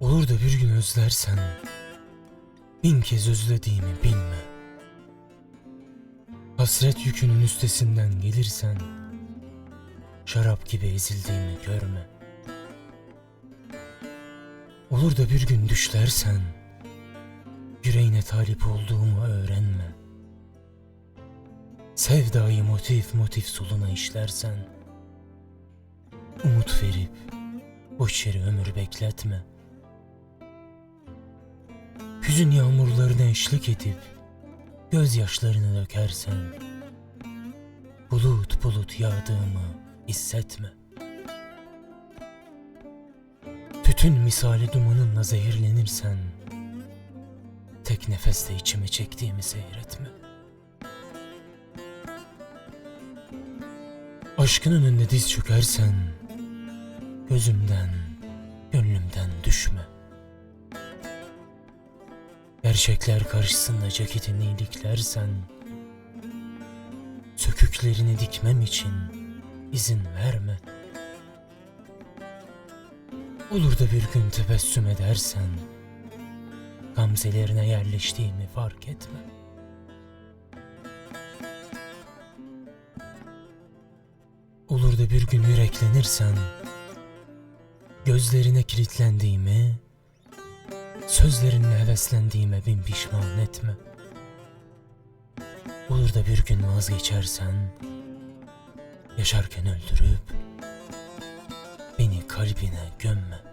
Olur da bir gün özlersen bin kez özlediğimi bilme. Hasret yükünün üstesinden gelirsen şarap gibi ezildiğimi görme. Olur da bir gün düşlersen yüreğine talip olduğumu öğrenme. Sevdayı motif motif soluna işlersen umut verip boş yere ömür bekletme. Hüzün yağmurlarına eşlik edip gözyaşlarını dökersen bulut bulut yağdığımı hissetme. Tütün misali dumanınla zehirlenirsen tek nefeste içime çektiğimi seyretme. Aşkın önünde diz çökersen gözümden, gönlümden düşme. Gerçekler karşısında ceketini iliklersen söküklerini dikmem için izin verme. Olur da bir gün tebessüm edersen gamzelerine yerleştiğimi fark etme. Olur da bir gün yüreklenirsen gözlerine kilitlendiğimi Sözlerinle heveslendiğime bin pişman etme. Olur da bir gün vazgeçersen, yaşarken öldürüp, beni kalbine gömme.